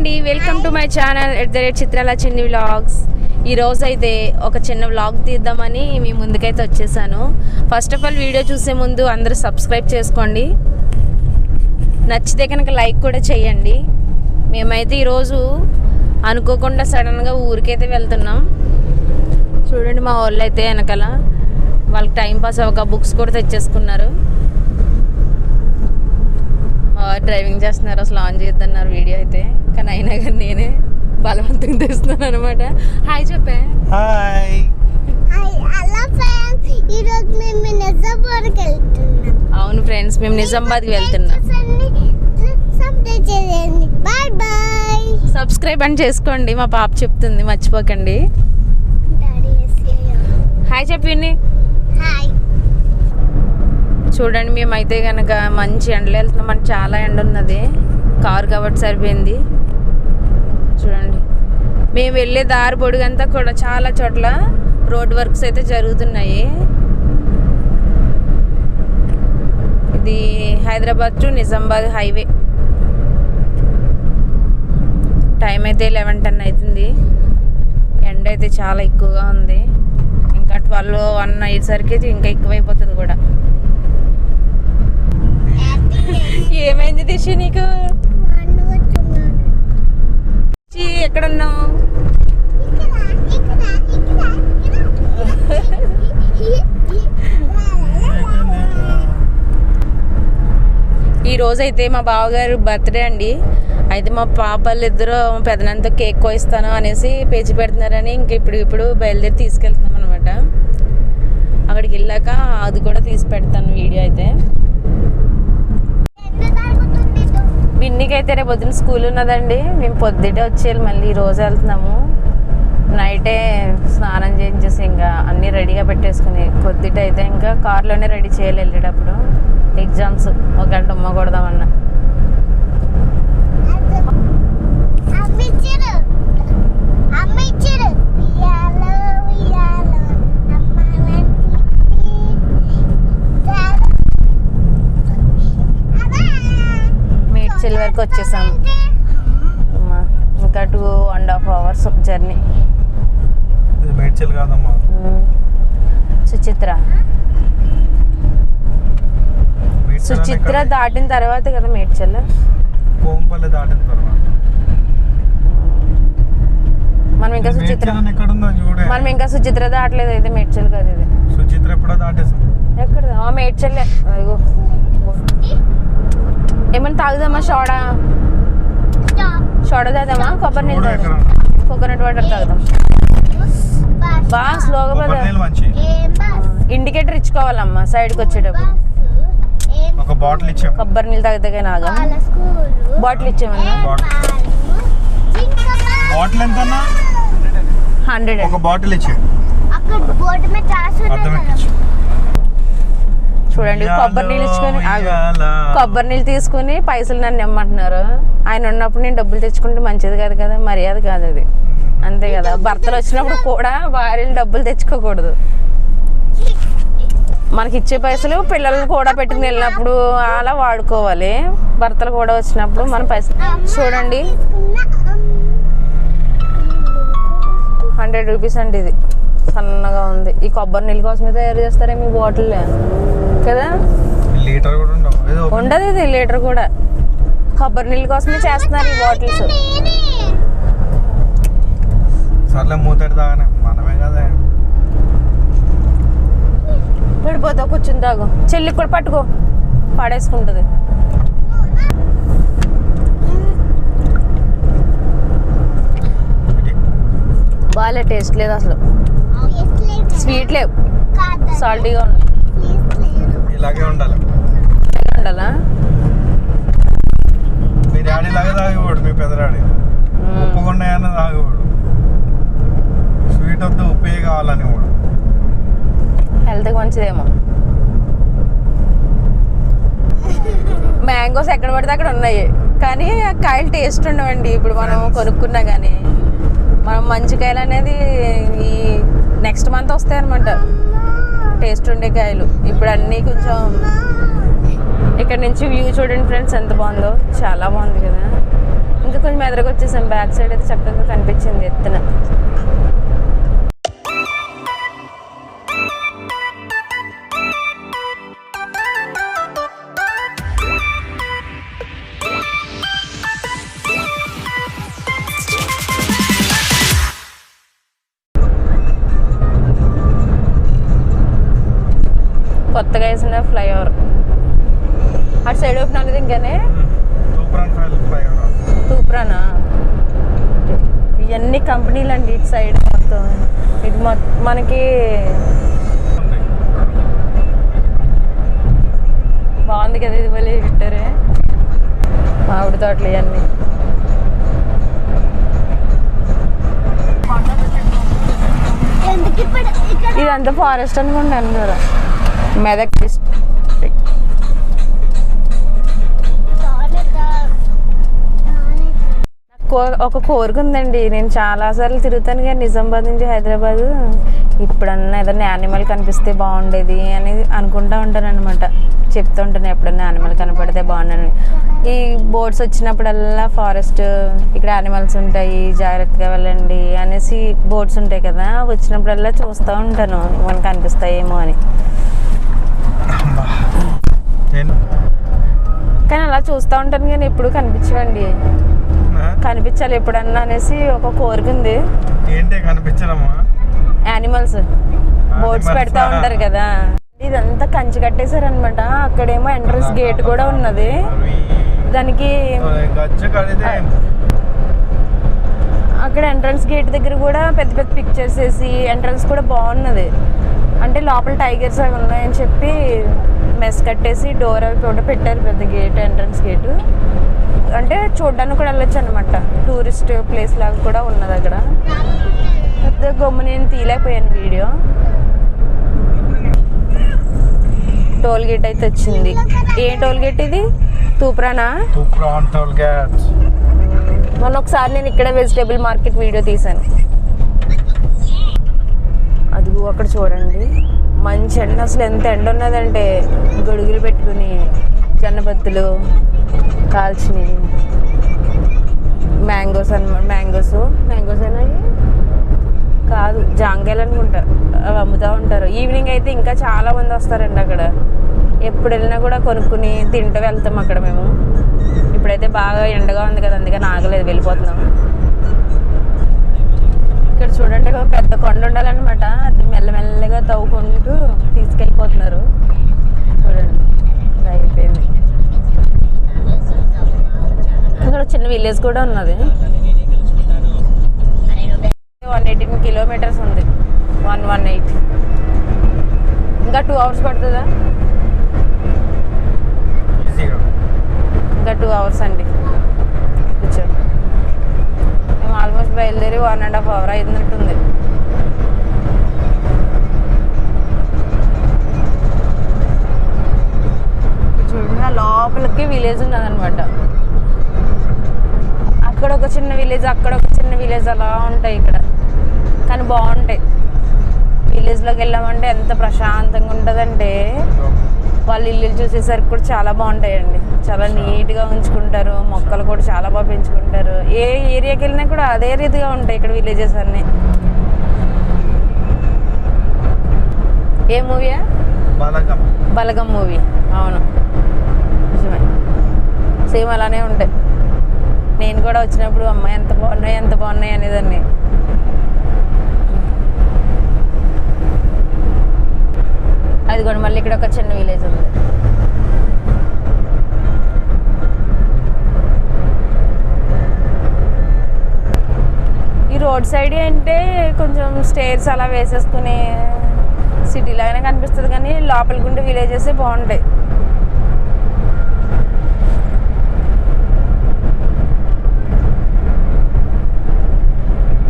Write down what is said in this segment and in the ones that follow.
అండి welcome to my channel at the rate Chitrala Chinni vlogs ఈరోజు అయితే ఒక చిన్న వ్లాగ్ తీద్దామని మీ ముందుకైతే వచ్చేసాను. ఫస్ట్ ఆఫ్ ఆల్ వీడియో చూసే ముందు అందరూ సబ్స్క్రైబ్ చేసుకోండి. నచ్చితే కనుక లైక్ కూడా చేయండి. మేమైతే ఈరోజు అనుకోకుండా సడన్గా ఊరికైతే వెళ్తున్నాం. చూడండి మా వాళ్ళు అయితే వెనకాల. వాళ్ళకి టైం పాస్ అవ్వక బుక్స్ కూడా తెచ్చేసుకున్నారు. డ్రైవింగ్ చేస్తున్నారు. అసలు ఆన్ చేద్దన్నారు వీడియో అయితే. కానీ అయినా కానీ నేనే బలవంతంగా తెస్తున్నాను అనమాట హాయ్ చెప్పే. హాయ్ అవును ఫ్రెండ్స్ మేము నిజామాబాద్కి వెళ్తున్నాం. సబ్స్క్రైబ్ చేయండి. బాయ్ బాయ్ సబ్స్క్రైబ్ అని చేసుకోండి. మా పాప చెప్తుంది. మర్చిపోకండి. డాడీ హాయ్ చెప్పింది హాయ్ చూడండి మేమైతే కనుక మంచి ఎండలో వెళ్తున్నాం. అని చాలా ఎండ ఉన్నది. కారు కాబట్టి సరిపోయింది. చూడండి. మేము వెళ్ళే దారి పొడుగంతా కూడా చాలా చోట్ల రోడ్ వర్క్స్ అయితే జరుగుతున్నాయి. ఇది Hyderabad to Nizamabad highway. Time అయితే లెవెన్ టెన్ అవుతుంది ఎండ అయితే చాలా ఎక్కువగా ఉంది. ఇంకా ట్వెల్వ్ వన్ అయ్యేసరికి ఇంకా ఎక్కువైపోతుంది కూడా. ఏమైంది దిశ నీకు? చి, ఎక్కడున్నావు? ఈ రోజైతే మా బావగారు బర్త్డే అండి. అయితే మా పాపలు ఇద్దరు పెదనంత కేక్ కోయిస్తాను అనేసి పేచి పెడుతున్నారని ఇంక ఇప్పుడు ఇప్పుడు బయలుదేరి తీసుకెళ్తున్నాం అనమాట అక్కడికి వెళ్ళాక అది కూడా తీసి పెడతాను వీడియో అయితే. విన్నీకి అయితే రేపు పొద్దున్న స్కూల్ ఉన్నదండి. మేము పొద్దుటే వచ్చేయాలి మళ్ళీ ఈ రోజు వెళ్తున్నాము. నైటే స్నానం చేయించేసి ఇంకా అన్నీ రెడీగా పెట్టేసుకుని పొద్దుట అయితే ఇంకా కార్లోనే రెడీ చేయాలి వెళ్ళేటప్పుడు. ఎగ్జామ్స్ ఒకవేళ డుమ్మ కొడదామన్నా అమ్మ ఇచ్చారు. మేడ్చల్ వరకు వచ్చేసాం ఇంకా two and half hours journey Medchal Suchitra. Medchal Suchitra దాటిన తర్వాత కదా మేడ్చల్? కోంపల్లి దాటిన తర్వాత. మనం ఇంకా సుచిత్ర మేడ్చల్ మనం ఇంకా సుచిత్ర దాటలేదు అయితే మేడ్చల్ కదా ఇది. సుచిత్ర ఎప్పుడో దాటేసాం ఎక్కడ? ఆ మేడ్చల్లే అదిగో ఏమన్నా తాగుదామా? సోడా? సోడా తాగుదామా? కొబ్బరి నీళ్ళు తాగుదాం కోకోనట్ వాటర్ తాగుదాం బాగా స్లోగా ఇండికేటర్ ఇచ్చుకోవాలమ్మా సైడ్కి వచ్చేటప్పుడు. ఒక బాటిల్ ఇచ్చాం కొబ్బరి నీళ్ళు తాగితే స్కూలు బాటిల్ ఇచ్చామన్నా బాటిల్ బాటిల్ ఎంత అన్నా హండ్రెడ్. ఒక బాటిల్ ఇచ్చే అక్కడ బోర్డు మీద రాసి అర్థం ఉన్నది ఎక్కించు చూడండి కొబ్బరి నీళ్ళు ఇచ్చుకొని. కొబ్బరి నీళ్ళు తీసుకుని పైసలు నన్ను ఇమ్మంటున్నారు. ఆయన ఉన్నప్పుడు నేను డబ్బులు తెచ్చుకుంటే మంచిది కాదు కదా మర్యాద కాదు అది. అంతే కదా. భర్తలు వచ్చినప్పుడు కూడా భార్యలు డబ్బులు తెచ్చుకోకూడదు. మనకి ఇచ్చే పైసలు పిల్లల్ని కూడా పెట్టుకుని వెళ్ళినప్పుడు అలా వాడుకోవాలి. భర్తలు కూడా వచ్చినప్పుడు మన పైసలు చూడండి. హండ్రెడ్ రూపీస్ అండి ఇది. సన్నగా ఉంది. ఈ కొబ్బరి నీళ్ళ కోసమే తయారు చేస్తారే మీ బాటిల్? కదా? లీటర్ కూడా ఉండదు ఇది లీటర్ కూడా. కొబ్బరి నీళ్ళ కోసమే చేస్తున్నారు ఈ బాటిల్స్. సర్లే మూతడి తాగానే. మనమే కదా. విడిపోతావు కూర్చుని తాగు. చెల్లికి కూడా పట్టుకో. పాడేసుకుంటుంది. బాగాలే టేస్ట్ లేదు అసలు. స్వీట్ లేవు. సాల్టీగా ఉన్నాయి. ఇలాగే ఉండాలి. ఉండాలా? మీ డాడీ లాగా తాగేవాడు మీ పెదడాడి మ్మ్. ఉప్పు కొన్నాయన్న తాగేవాడు. స్వీట్ వద్దు ఉప్పే కావాలని వాడు. హెల్త్కి మంచిదేమో. మ్యాంగోస్ ఎక్కడ పడితే అక్కడ ఉన్నాయి. కానీ ఆ కాయలు టేస్ట్ ఉండవండి. ఇప్పుడు మనం కొనుక్కున్నా కానీ మనం మంచి కాయలు అనేది ఈ నెక్స్ట్ మంత్ వస్తాయి అనమాట టేస్ట్ ఉండే కాయలు. ఇప్పుడు అన్నీ కొంచెం ఇక్కడ నుంచి వ్యూ చూడండి ఫ్రెండ్స్ ఎంత బాగుందో. చాలా బాగుంది కదా. ఇంకా కొంచెం ఎదురుగా వచ్చేసాం. బ్యాక్ సైడ్ అయితే చక్కగా కనిపించింది ఎత్తున. కొత్తగా వేసిన ఫ్లైఓవర్ అటు సైడ్ ఓపెన్ అవ్వలేదు ఇంకానే తూప్రానా? ఇవన్నీ కంపెనీలు అండి ఇటు సైడ్ మొత్తం. ఇటు మొత్తం మనకి బాగుంది కదా ఇది మళ్ళీ పెట్టారే మామిడి తోటలు ఇవన్నీ ఎందుకు ఇప్పుడు ఇక్కడ? ఇదంతా ఫారెస్ట్ అనుకుంటాను కదా మెదక్ డిస్ట్రిక్ట్ ఒక కోరిక ఉందండి నేను చాలాసార్లు తిరుగుతాను కానీ నిజామాబాద్ నుంచి హైదరాబాద్. ఇప్పుడన్నా ఏదైనా యానిమల్ కనిపిస్తే బాగుండేది అని అనుకుంటూ ఉంటాను అనమాట చెప్తూ ఉంటాను ఎప్పుడన్నా యానిమల్ కనపడితే బాగుండని. ఈ బోట్స్ వచ్చినప్పుడల్లా ఫారెస్ట్ ఇక్కడ యానిమల్స్ ఉంటాయి జాగ్రత్తగా వెళ్ళండి అనేసి బోట్స్ ఉంటాయి కదా వచ్చినప్పుడల్లా చూస్తూ ఉంటాను. మనకు కనిపిస్తాయేమో అని. కానీ అలా చూస్తూ ఉంటాను కానీ ఎప్పుడు కనిపించవండి కనిపించాలి ఎప్పుడన్నా అనేసి ఒక కోరిక ఉంది. ఏంటి కనిపించడమ్మా యానిమల్స్. బోర్డ్స్ పెడతా ఉంటారు కదా. ఇదంతా కంచి కట్టేశారనమాట అక్కడేమో ఎంట్రన్స్ గేట్ కూడా ఉన్నది. దానికి అక్కడ ఎంట్రన్స్ గేట్ దగ్గర కూడా పెద్ద పెద్ద పిక్చర్స్ వేసి ఎంట్రన్స్ కూడా బాగున్నది. అంటే లోపల టైగర్స్ అవి ఉన్నాయని చెప్పి మెస్ కట్టేసి డోర్ అవి కూడా పెట్టారు పెద్ద గేట్ ఎంట్రన్స్ గేటు అంటే చూడడానికి కూడా వెళ్ళొచ్చు అనమాట టూరిస్ట్ ప్లేస్ లాగా కూడా ఉన్నది అక్కడ. పెద్ద గమ్ము నేను తీయలేకపోయాను వీడియో. టోల్ గేట్ అయితే వచ్చింది. ఏ టోల్ గేట్ ఇది? తూప్రానా? తుప్రాన్ టోల్ గ్యాట్స్ మొన్న ఒకసారి నేను ఇక్కడ వెజిటేబుల్ మార్కెట్ వీడియో తీశాను. అదిగో అక్కడ చూడండి. మంచి ఎండ. అసలు ఎంత ఎండ ఉన్నదంటే గొడుగులు పెట్టుకుని జొన్నబత్తులు కాల్చినవి. మ్యాంగోస్ అనమాట మ్యాంగోస్. మ్యాంగోస్ అనేవి కాదు జాంకాయలు అనుకుంటా. అవి అమ్ముతూ ఉంటారు. ఈవినింగ్ అయితే ఇంకా చాలామంది వస్తారండి అక్కడ. ఎప్పుడు వెళ్ళినా కూడా కొనుక్కుని తింటూ వెళ్తాం అక్కడ మేము. ఇప్పుడైతే బాగా ఎండగా ఉంది కదా అందుకని ఆగలేదు వెళ్ళిపోతున్నాం. ఇక్కడ చూడండి ఒక పెద్ద కొండ ఉండాలన్నమాట. అది మెల్లమెల్లగా తవ్వుకుంటూ తీసుకెళ్ళిపోతున్నారు. చూడండి అయిపోయింది. ఇక్కడ చిన్న విలేజ్ కూడా ఉన్నది. వన్ ఎయిటీన్ కిలోమీటర్స్ ఉంది. One one eight. ఇంకా టూ అవర్స్ పడుతుందా? ఇంకా టూ అవర్స్ అండి. మేము బయలుదేరి వన్ అండ్ హాఫ్ అవర్ అయినట్టుంది చూడండి లోపలికి విలేజ్ ఉన్నదనమాట. అక్కడ ఒక చిన్న విలేజ్ అక్కడ ఒక చిన్న విలేజ్ అలా ఉంటాయి ఇక్కడ. కానీ బాగుంటాయి. విలేజ్లోకి వెళ్ళామంటే ఎంత ప్రశాంతంగా ఉంటుందంటే వాళ్ళ ఇల్లు చూసేసరికి కూడా చాలా బాగుంటాయండి. చాలా నీట్గా ఉంచుకుంటారు మొక్కలు కూడా చాలా బాగా పెంచుకుంటారు. ఏ ఏరియాకి వెళ్ళినా కూడా అదే రీతిగా ఉంటాయి ఇక్కడ విలేజెస్ అన్నీ. ఏ మూవీయా? బలగం. బలగం మూవీ. అవును. నిజమే. సేమ్ అలానే ఉంటాయి. నేను కూడా వచ్చినప్పుడు అమ్మాయి ఎంత బాగున్నాయి ఎంత బాగున్నాయి అనేదాన్ని. ఇదిగోండి మళ్ళీ ఇక్కడ ఒక చిన్న విలేజ్ ఉంది. ఈ రోడ్ సైడ్ అంటే కొంచెం స్టేర్స్ అలా వేసేసుకుని సిటీ లాగానే కనిపిస్తుంది కానీ లోపల గుండె విలేజెస్ బాగుంటాయి.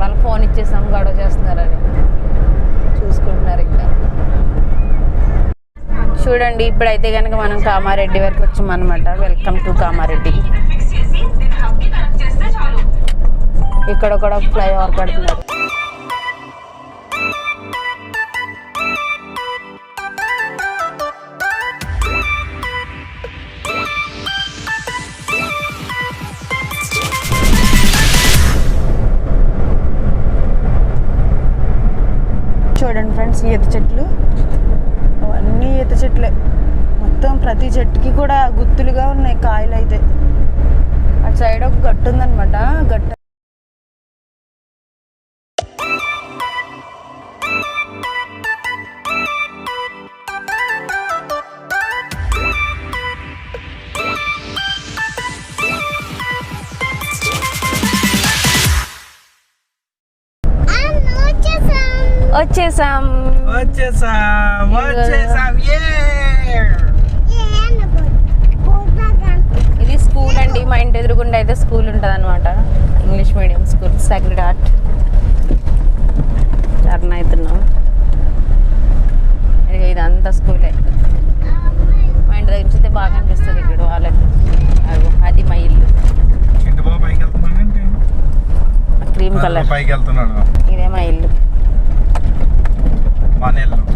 వాళ్ళకి ఫోన్ ఇచ్చేసాం గొడవ చేస్తున్నారని. చూసుకుంటున్నారు ఇక్కడ చూడండి ఇప్పుడైతే కనుక మనం కామారెడ్డి వరకు వచ్చామన్నమాట. Welcome to Kamareddy. ఇక్కడ కూడా ఫ్లైఓవర్ పడుతున్నారు. చూడండి ఫ్రెండ్స్ ఈత చెట్లు. అన్నీ ఈత చెట్లే. మొత్తం ప్రతి చెట్టుకి కూడా గుత్తులుగా ఉన్నాయి కాయలు అయితే అటు సైడ్ ఒక గట్టు ఉందనమాట గట్టు వచ్చేసాం. వచ్చేసాం వచ్చేసాం ఇది స్కూల్ అండి మా ఇంటి ఎదురుగుండా అయితే స్కూల్ ఉంటుంది అనమాట English medium school sacred art. Turn అవుతున్నాం. ఇదంతా స్కూలే. మా ఇంటి దగ్గర నుంచి అయితే బాగా అనిపిస్తుంది ఇక్కడ వాళ్ళకి. అది మా ఇల్లు. Cream colour. పైకి వెళ్తున్నాడు. anhelo.